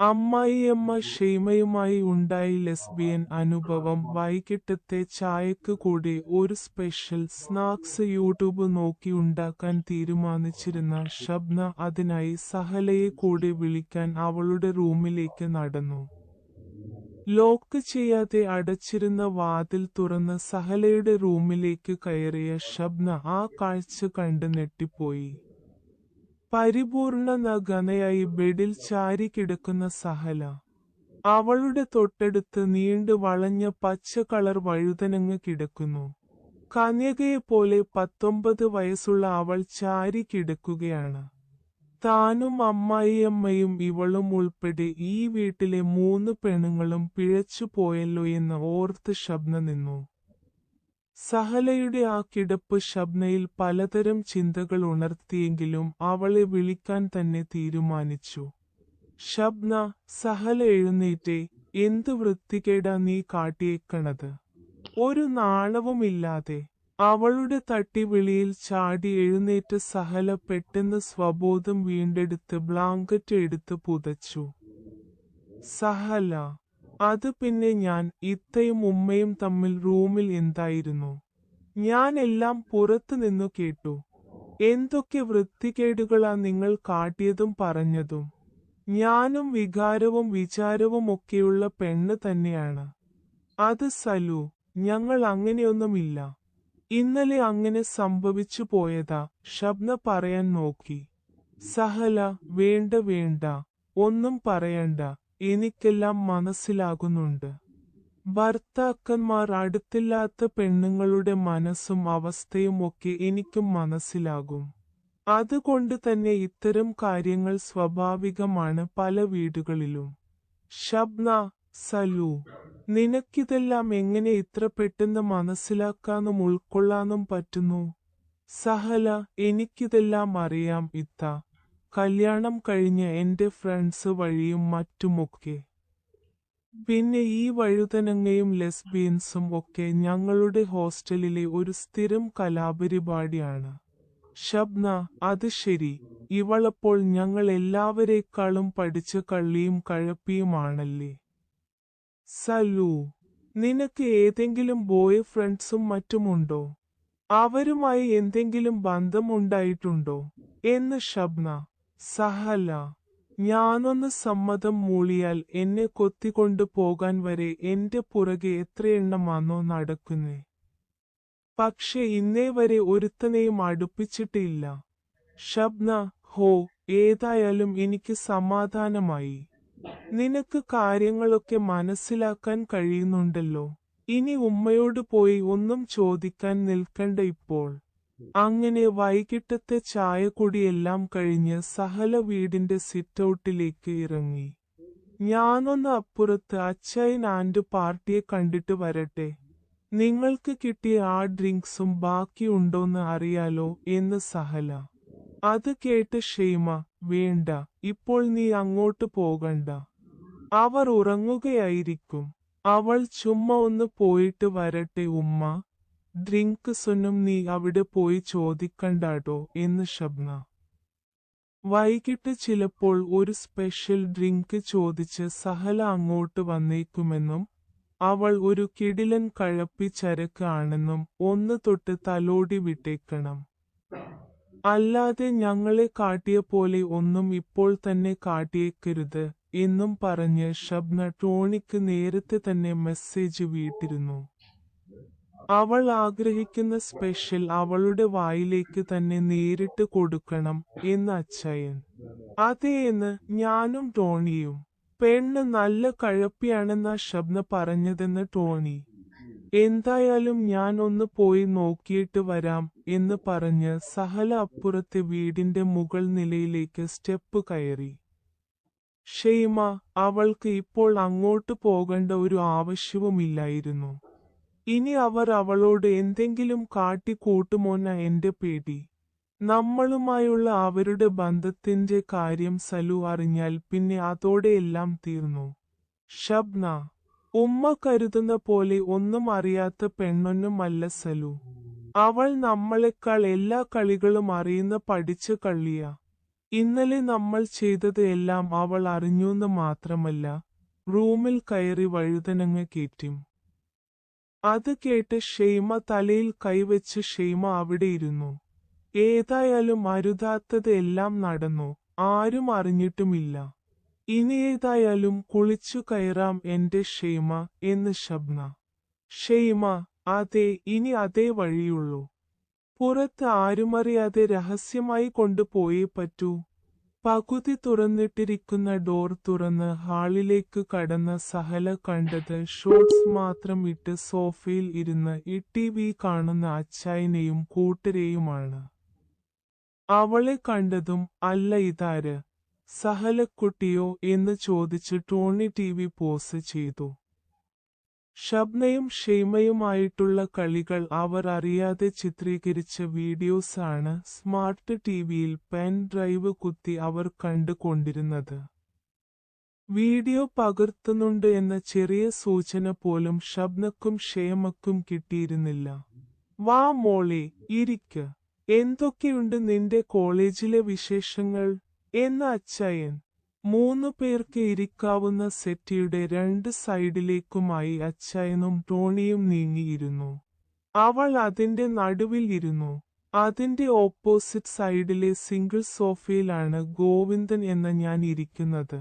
അമ്മായിയമ്മ ഷീമയുമായി ഉണ്ടായി ലെസ്ബിയൻ അനുഭവം വൈകിട്ടത്തെ ചായക്ക് കൂടി ഒരു സ്പെഷ്യൽ സ്നാക്സ് യൂട്യൂബ് നോക്കി ഉണ്ടാക്കാൻ തീരുമാനിച്ചിരുന്ന ഷബ്ന അതിനായി സഹലയെ കൂടി വിളിക്കാൻ അവളുടെ റൂമിലേക്ക് നടന്നു. ലോക്ക് ചെയ്യാതെ അടച്ചിരുന്ന വാതിൽ തുറന്ന് സഹലയുടെ റൂമിലേക്ക് കയറിയ ഷബ്ന ആ കാഴ്ച കണ്ട് നെട്ടിപ്പോയി പരിപൂർണ നഗനയായി ബെഡിൽ ചാരി കിടക്കുന്ന സഹല. അവളുടെ തൊട്ടടുത്ത് നീണ്ടു വളഞ്ഞ പച്ച കളർ വഴുതനങ്ങ് കിടക്കുന്നു. കന്യകയെപ്പോലെ പത്തൊമ്പത് വയസ്സുള്ള അവൾ ചാരി കിടക്കുകയാണ്. താനും അമ്മായിയമ്മയും ഇവളും ഉൾപ്പെടെ ഈ വീട്ടിലെ മൂന്ന് പെണ്ണുങ്ങളും പിഴച്ചു പോയല്ലോ എന്ന് ഓർത്ത് ശബ്ന നിന്നു. സഹലയുടെ ആ കിടപ്പ് ഷബ്നയിൽ പലതരം ചിന്തകൾ ഉണർത്തിയെങ്കിലും അവളെ വിളിക്കാൻ തന്നെ തീരുമാനിച്ചു. ഷബ്ന സഹല എഴുന്നേറ്റേ എന്ത് വൃത്തികേടാ നീ കാട്ടിയേക്കണത്? ഒരു നാണവുമില്ലാതെ. അവളുടെ തട്ടിവിളിയിൽ ചാടി എഴുന്നേറ്റ് സഹല പെട്ടെന്ന് സ്വബോധം വീണ്ടെടുത്ത് ബ്ലാങ്കറ്റ് എടുത്ത് പുതച്ചു. സഹല അത് പിന്നെ ഞാൻ ഇത്തയും ഉമ്മയും തമ്മിൽ റൂമിൽ എന്തായിരുന്നു? ഞാൻ എല്ലാം പുറത്തു നിന്നു കേട്ടു. എന്തൊക്കെ വൃത്തികേടുകളാ നിങ്ങൾ കാട്ടിയതും പറഞ്ഞതും. ഞാനും വികാരവും വിചാരവും ഒക്കെയുള്ള പെണ്ണ് തന്നെയാണ്. അത് സലു ഞങ്ങൾ അങ്ങനെയൊന്നുമില്ല. ഇന്നലെ അങ്ങനെ സംഭവിച്ചു പോയതാ ഷബ്ന പറയാൻ നോക്കി. സഹല വേണ്ട വേണ്ട ഒന്നും പറയണ്ട. എനിക്കെല്ലാം മനസ്സിലാകുന്നുണ്ട്. ഭർത്താക്കന്മാർ അടുത്തില്ലാത്ത പെണ്ണുങ്ങളുടെ മനസ്സും അവസ്ഥയും ഒക്കെ എനിക്കും മനസ്സിലാകും. അതുകൊണ്ട് തന്നെ ഇത്തരം കാര്യങ്ങൾ സ്വാഭാവികമാണ് പല വീടുകളിലും. ഷബ്ന സലു നിനക്കിതെല്ലാം എങ്ങനെ ഇത്ര പെട്ടെന്ന് മനസ്സിലാക്കാനും ഉൾക്കൊള്ളാനും പറ്റുന്നു? സഹല എനിക്കിതെല്ലാം അറിയാം ഇത്ത. കല്യാണം കഴിഞ്ഞ എന്റെ ഫ്രണ്ട്സ് വഴിയും മറ്റുമൊക്കെ പിന്നെ ഈ വഴുതനങ്ങയും ലെസ്ബിയൻസും ഒക്കെ ഞങ്ങളുടെ ഹോസ്റ്റലിലെ ഒരു സ്ഥിരം കലാപരിപാടിയാണ്. ഷബ്ന അത് ശരി. ഇവളപ്പോൾ ഞങ്ങൾ എല്ലാവരേക്കാളും പഠിച്ച കള്ളിയും കഴപ്പിയുമാണല്ലേ? സലു നിനക്ക് ഏതെങ്കിലും ബോയ് ഫ്രണ്ട്സും മറ്റുമുണ്ടോ? അവരുമായി എന്തെങ്കിലും ബന്ധമുണ്ടായിട്ടുണ്ടോ? എന്ന് ഷബ്ന സഹല ഞാനൊന്ന് സമ്മതം മൂളിയാൽ എന്നെ കൊത്തിക്കൊണ്ടു പോകാൻ വരെ എന്റെ പുറകെ എത്രയെണ്ണമാണോ നടക്കുന്നേ. പക്ഷെ ഇന്നേ വരെ ഒരുത്തനെയും അടുപ്പിച്ചിട്ടില്ല. ഷബ്ന ഹോ ഏതായാലും എനിക്ക് സമാധാനമായി. നിനക്ക് കാര്യങ്ങളൊക്കെ മനസ്സിലാക്കാൻ കഴിയുന്നുണ്ടല്ലോ. ഇനി ഉമ്മയോട് പോയി ഒന്നും ചോദിക്കാൻ നിൽക്കണ്ട ഇപ്പോൾ. അങ്ങനെ വൈകിട്ടത്തെ ചായക്കുടിയെല്ലാം കഴിഞ്ഞ് സഹല വീടിന്റെ സിറ്റൗട്ടിലേക്ക് ഇറങ്ങി. ഞാനൊന്ന് അപ്പുറത്ത് അച്ചായൻ ആൻഡ് പാർട്ടിയെ കണ്ടിട്ട് വരട്ടെ. നിങ്ങൾക്ക് കിട്ടിയ ആ ഡ്രിങ്ക്സും ബാക്കിയുണ്ടോന്ന് അറിയാലോ എന്ന് സഹല. അത് കേട്ട് ഷെയ്മ വേണ്ട ഇപ്പോൾ നീ അങ്ങോട്ട് പോകണ്ട. അവർ ഉറങ്ങുകയായിരിക്കും. അവൾ ചുമ്മാ ഒന്ന് പോയിട്ട് വരട്ടെ ഉമ്മ. ഡ്രിങ്ക്സൊന്നും നീ അവിടെ പോയി ചോദിക്കണ്ടാട്ടോ എന്ന് ഷബ്ന വൈകിട്ട് ചിലപ്പോൾ ഒരു സ്പെഷ്യൽ ഡ്രിങ്ക് ചോദിച്ച് സഹല അങ്ങോട്ട് വന്നേക്കുമെന്നും അവൾ ഒരു കിടിലൻ കഴപ്പി ചരക്ക് ആണെന്നും ഒന്ന് തൊട്ട് തലോടി വിട്ടേക്കണം. അല്ലാതെ ഞങ്ങളെ കാട്ടിയ പോലെ ഒന്നും ഇപ്പോൾ തന്നെ കാട്ടിയേക്കരുത് എന്നും പറഞ്ഞ് ഷബ്ന ടോണിക്ക് നേരത്തെ തന്നെ മെസ്സേജ് വീട്ടിരുന്നു. അവൾ ആഗ്രഹിക്കുന്ന സ്പെഷ്യൽ അവളുടെ വായിലേക്ക് തന്നെ നേരിട്ട് കൊടുക്കണം എന്ന് അച്ചയൻ. അതേ എന്ന് ഞാനും ടോണിയും. പെണ്ണ് നല്ല കഴപ്പിയാണെന്ന ശബ്ദ പറഞ്ഞതെന്ന് ടോണി. എന്തായാലും ഞാൻ ഒന്ന് പോയി നോക്കിയിട്ട് വരാം എന്ന് പറഞ്ഞ് സഹല അപ്പുറത്തെ വീടിന്റെ മുകൾ നിലയിലേക്ക് സ്റ്റെപ്പ് കയറി. ഷെയ്മ അവൾക്ക് ഇപ്പോൾ അങ്ങോട്ട് പോകേണ്ട ഒരു ആവശ്യവുമില്ലായിരുന്നു. ഇനി അവർ അവളോട് എന്തെങ്കിലും കാട്ടിക്കൂട്ടുമോന്ന എന്റെ പേടി. നമ്മളുമായുള്ള അവരുടെ ബന്ധത്തിന്റെ കാര്യം സലു അറിഞ്ഞാൽ പിന്നെ അതോടെ എല്ലാം തീർന്നു. ഷബ്ന ഉമ്മ കരുതുന്ന പോലെ ഒന്നും അറിയാത്ത പെണ്ണൊന്നുമല്ല സലു. അവൾ നമ്മളെക്കാൾ എല്ലാ കളികളും അറിയുന്ന പഠിച്ച കള്ളിയ. ഇന്നലെ നമ്മൾ ചെയ്തത് എല്ലാം അവൾ അറിഞ്ഞൂന്ന് മാത്രമല്ല റൂമിൽ കയറി വഴുതനങ്ങ കയറ്റും അത് കേട്ട് ഷെയ്മ തലയിൽ കൈവച്ച് ഷെയ്മ അവിടെ ഇരുന്നു. ഏതായാലും അരുതാത്തത് എല്ലാം നടന്നു. ആരും അറിഞ്ഞിട്ടുമില്ല. ഇനി ഏതായാലും കുളിച്ചു കയറാം എന്റെ ഷെയ്മ എന്ന് ശബ്ന. ഷെയ്മ അതെ ഇനി അതേ വഴിയുള്ളൂ. പുറത്ത് ആരുമറിയാതെ രഹസ്യമായി കൊണ്ടുപോയേ പറ്റൂ. പകുതി തുറന്നിട്ടിരിക്കുന്ന ഡോർ തുറന്ന് ഹാളിലേക്ക് കടന്ന സഹല കണ്ടത് ഷോർട്സ് മാത്രം ഇട്ട് സോഫയിൽ ഇരുന്ന് ഈ ടി വി കാണുന്ന അച്ചായനെയും കൂട്ടരെയുമാണ്. അവളെ കണ്ടതും അല്ല ഇതാര്? സഹലക്കുട്ടിയോ എന്ന് ചോദിച്ച് ടോണി ടി വി പോസ് ചെയ്തു. ഷബ്നയും ഷെയ്മയുമായിട്ടുള്ള കളികൾ അവർ അറിയാതെ ചിത്രീകരിച്ച വീഡിയോസാണ് സ്മാർട്ട് ടിവിയിൽ പെൻ ഡ്രൈവ് കുത്തി അവർ കണ്ടുകൊണ്ടിരുന്നത്. വീഡിയോ പകർത്തുന്നുണ്ട് എന്ന ചെറിയ സൂചന പോലും ഷബ്നക്കും ഷേമക്കും കിട്ടിയിരുന്നില്ല. വാ മോളെ ഇരിക്ക്. എന്തൊക്കെയുണ്ട് നിന്റെ കോളേജിലെ വിശേഷങ്ങൾ? എന്ന അച്ചായൻ മൂന്നു പേർക്ക് ഇരിക്കാവുന്ന സെറ്റിയുടെ രണ്ട് സൈഡിലേക്കുമായി അച്ചായനും ടോണിയും നീങ്ങിയിരുന്നു. അവൾ അതിന്റെ നടുവിൽ ഇരുന്നു. അതിന്റെ ഓപ്പോസിറ്റ് സൈഡിലെ സിംഗിൾ സോഫയിലാണ് ഗോവിന്ദൻ എന്ന ഞാൻ ഇരിക്കുന്നത്.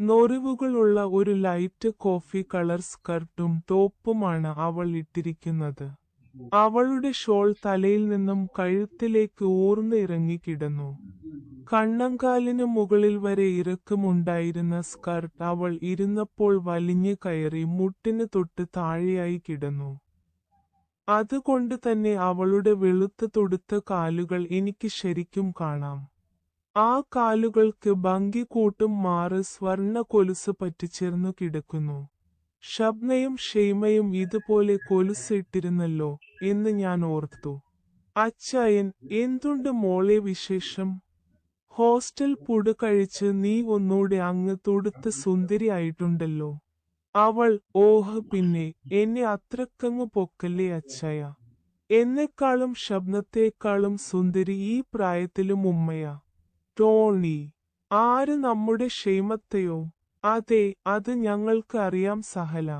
നൊറിവുകളുള്ള ഒരു ലൈറ്റ് കോഫി കളർ സ്കർട്ടും ടോപ്പുമാണ് അവൾ ഇട്ടിരിക്കുന്നത്. അവളുടെ ഷോൾ തലയിൽ നിന്നും കഴുത്തിലേക്ക് ഊർന്ന് ഇറങ്ങിക്കിടന്നു കണ്ണങ്കാലിന് മുകളിൽ വരെ ഇറക്കമുണ്ടായിരുന്ന സ്കർട്ട് അവൾ ഇരുന്നപ്പോൾ വലിഞ്ഞു കയറി മുട്ടിന് തൊട്ട് താഴെയായി കിടന്നു. അതുകൊണ്ട് തന്നെ അവളുടെ വെളുത്ത് തൊടുത്ത കാലുകൾ എനിക്ക് ശരിക്കും കാണാം. ആ കാലുകൾക്ക് ഭംഗി കൂട്ടും മാറ് സ്വർണ കൊലുസ് പറ്റിച്ചേർന്നു കിടക്കുന്നു. ഷബ്നയും ഷെയ്മയും ഇതുപോലെ കൊലുസിട്ടിരുന്നല്ലോ എന്ന് ഞാൻ ഓർത്തു. അച്ചായൻ എന്തുണ്ട് മോളെ വിശേഷം? ഹോസ്റ്റൽ പുടു കഴിച്ച് നീ ഒന്നൂടെ അങ്ങ് തൊടുത്ത് സുന്ദരിയായിട്ടുണ്ടല്ലോ അവൾ ഓഹ് പിന്നെ എന്നെ അത്രക്കങ്ങ് പൊക്കല്ലേ അച്ചായ? എന്നെക്കാളും ശബ്ദത്തെക്കാളും സുന്ദരി ഈ പ്രായത്തിലും ഉമ്മയാ. ടോണി ആര് നമ്മുടെ ക്ഷേമത്തെയോ? അതെ അത് ഞങ്ങൾക്ക് അറിയാം സഹല.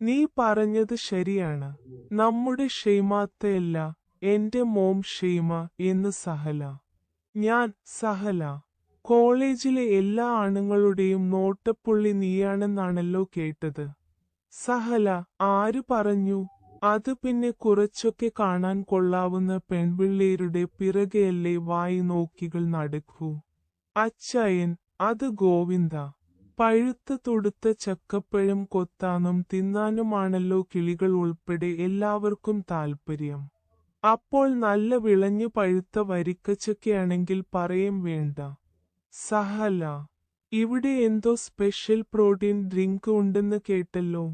നീ പറഞ്ഞത് ശരിയാണ്. നമ്മുടെ ഷെയ്മാത്തയല്ല എന്റെ മോം ക്ഷേമ എന്ന് സഹല. ഞാൻ സഹല. കോളേജിലെ എല്ലാ ആണുങ്ങളുടെയും നോട്ടപ്പുള്ളി നീയാണെന്നാണല്ലോ കേട്ടത്. സഹല ആര് പറഞ്ഞു? അത് പിന്നെ കുറച്ചൊക്കെ കാണാൻ കൊള്ളാവുന്ന പെൺപിള്ളേരുടെ പിറകെയല്ലേ വായി നോക്കികൾ നടക്കൂ. അച്ചായൻ അത് ഗോവിന്ദ. പഴുത്ത തൊടുത്ത ചക്കപ്പഴം കൊത്താനും തിന്നാനുമാണല്ലോ കിളികൾ ഉൾപ്പെടെ എല്ലാവർക്കും താൽപ്പര്യം അപ്പോൾ നല്ല വിളഞ്ഞു പഴുത്ത വരിക്കച്ചക്കയാണെങ്കിൽ പറയും വേണ്ട. സഹല ഇവിടെ എന്തോ സ്പെഷ്യൽ പ്രോട്ടീൻ ഡ്രിങ്ക് ഉണ്ടെന്ന് കേട്ടല്ലോ.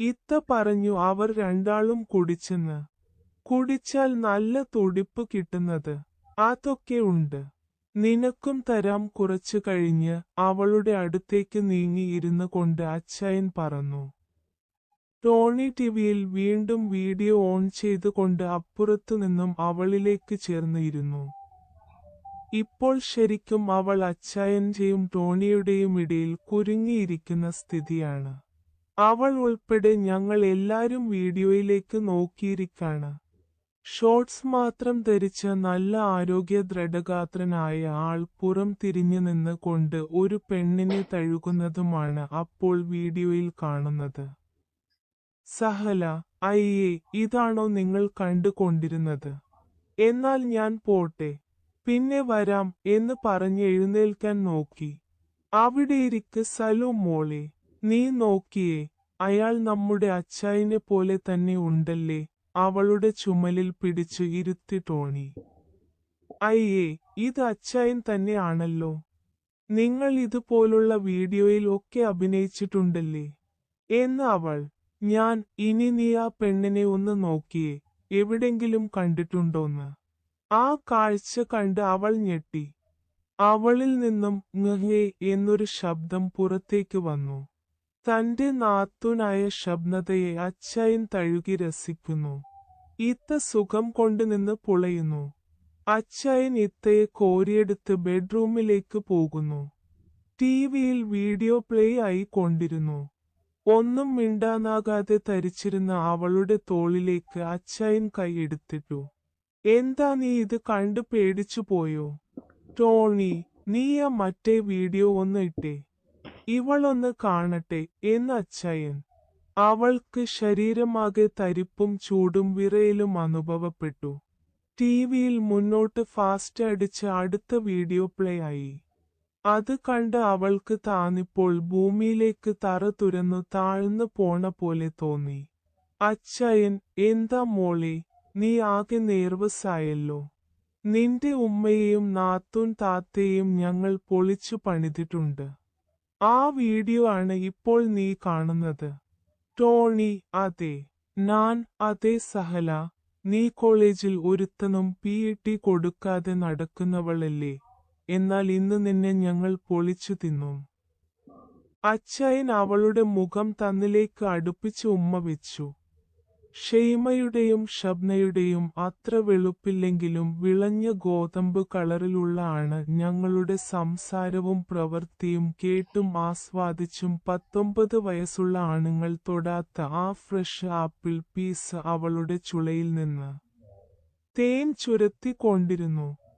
ഇത്ത പറഞ്ഞു അവർ രണ്ടാളും കുടിച്ചെന്ന്. കുടിച്ചാൽ നല്ല തുടിപ്പ് കിട്ടുന്നത്. അതൊക്കെ ഉണ്ട്. നിനക്കും തരാം കുറച്ചു കഴിഞ്ഞ് അവളുടെ അടുത്തേക്ക് നീങ്ങിയിരുന്നു കൊണ്ട് അച്ചായൻ പറഞ്ഞു. ടോണി ടിവിയിൽ വീണ്ടും വീഡിയോ ഓൺ ചെയ്തുകൊണ്ട് അപ്പുറത്തു നിന്നും അവളിലേക്ക് ചേർന്നിരുന്നു. ഇപ്പോൾ ശരിക്കും അവൾ അച്ചായന്റെയും ടോണിയുടെയും ഇടയിൽ കുരുങ്ങിയിരിക്കുന്ന സ്ഥിതിയാണ്. അവൾ ഉൾപ്പെടെ ഞങ്ങൾ എല്ലാരും വീഡിയോയിലേക്ക് നോക്കിയിരിക്കാണ്. ഷോർട്സ് മാത്രം ധരിച്ച നല്ല ആരോഗ്യ ദൃഢഗാത്രനായ ആൾ പുറം തിരിഞ്ഞു നിന്ന് കൊണ്ട് ഒരു പെണ്ണിനെ തഴുകുന്നതുമാണ് അപ്പോൾ വീഡിയോയിൽ കാണുന്നത്. സഹല അയ്യേ ഇതാണോ നിങ്ങൾ കണ്ടുകൊണ്ടിരുന്നത്? എന്നാൽ ഞാൻ പോട്ടെ പിന്നെ വരാം എന്ന് പറഞ്ഞ് എഴുന്നേൽക്കാൻ നോക്കി. അവിടെയിരിക്ക് സലു മോളെ നീ നോക്കിയേ അയാൾ നമ്മുടെ അച്ചായനെ പോലെ തന്നെ ഉണ്ടല്ലേ? അവളുടെ ചുമലിൽ പിടിച്ചു ഇരുത്തി ടോണി. അയ്യേ ഇത് അച്ചായൻ തന്നെയാണല്ലോ. നിങ്ങൾ ഇതുപോലുള്ള വീഡിയോയിൽ ഒക്കെ അഭിനയിച്ചിട്ടുണ്ടല്ലേ? എന്ന് അവൾ. ഞാൻ ഇനി നീ ആ പെണ്ണിനെ ഒന്ന് നോക്കിയേ എവിടെങ്കിലും കണ്ടിട്ടുണ്ടോന്ന്. ആ കാഴ്ച കണ്ട് അവൾ ഞെട്ടി. അവളിൽ നിന്നും ങഹേ എന്നൊരു ശബ്ദം പുറത്തേക്ക് വന്നു. തന്റെ നാത്തുനായ ശബ്നതയെ അച്ഛയൻ തഴുകി രസിക്കുന്നു. ഇത്ത സുഖം കൊണ്ട് നിന്ന് പുളയുന്നു. അച്ചായൻ ഇത്തയെ കോരിയെടുത്ത് ബെഡ്റൂമിലേക്ക് പോകുന്നു. ടിവിയിൽ വീഡിയോ പ്ലേ ആയി കൊണ്ടിരുന്നു. ഒന്നും മിണ്ടാനാകാതെ തരിച്ചിരുന്ന അവളുടെ തോളിലേക്ക് അച്ഛയൻ കൈയെടുത്തിട്ടു എന്താ നീ ഇത് കണ്ടു പേടിച്ചു പോയോ? ടോണി നീ ആ മറ്റേ വീഡിയോ ഒന്ന് ഇട്ടേ. ഇവളൊന്ന് കാണട്ടെ എന്ന് അച്ചായൻ. അവൾക്ക് ശരീരമാകെ തരിപ്പും ചൂടും വിറയലും അനുഭവപ്പെട്ടു. ടിവിയിൽ മുന്നോട്ട് ഫാസ്റ്റ് അടിച്ച് അടുത്ത വീഡിയോ പ്ലേ ആയി. അത് കണ്ട് അവൾക്ക് താന്നിപ്പോൾ ഭൂമിയിലേക്ക് തറ തുരന്നു താഴ്ന്നു പോണ പോലെ തോന്നി. അച്ചയൻ എന്താ മോളെ നീ ആകെ നേർവസായല്ലോ നിന്റെ ഉമ്മയെയും നാത്തൂൻ താത്തയെയും ഞങ്ങൾ പൊളിച്ചു പണിതിട്ടുണ്ട്. ആ വീഡിയോ ആണ് ഇപ്പോൾ നീ കാണുന്നത്. ടോണി അതെ. ഞാൻ അതെ സഹല. നീ കോളേജിൽ ഒരുത്തനും പി ടി കൊടുക്കാതെ നടക്കുന്നവളല്ലേ. എന്നാൽ ഇന്ന് നിന്നെ ഞങ്ങൾ പൊളിച്ചു തിന്നും. അച്ചായൻ അവളുടെ മുഖം തന്നിലേക്ക് അടുപ്പിച്ച് ഉമ്മ വെച്ചു. ഷെയ്മയുടെയും ഷബ്നയുടെയും അത്ര വെളുപ്പില്ലെങ്കിലും വിളഞ്ഞ ഗോതമ്പ് കളറിലുള്ള ആണ് ഞങ്ങളുടെ സംസാരവും പ്രവൃത്തിയും കേട്ടും ആസ്വാദിച്ചും പത്തൊമ്പത് വയസ്സുള്ള ആണുങ്ങൾ തൊടാത്ത ആ ഫ്രഷ് ആപ്പിൾ പീസ് അവളുടെ ചുളയിൽ നിന്ന് തേൻ ചുരത്തിക്കൊണ്ടിരുന്നു.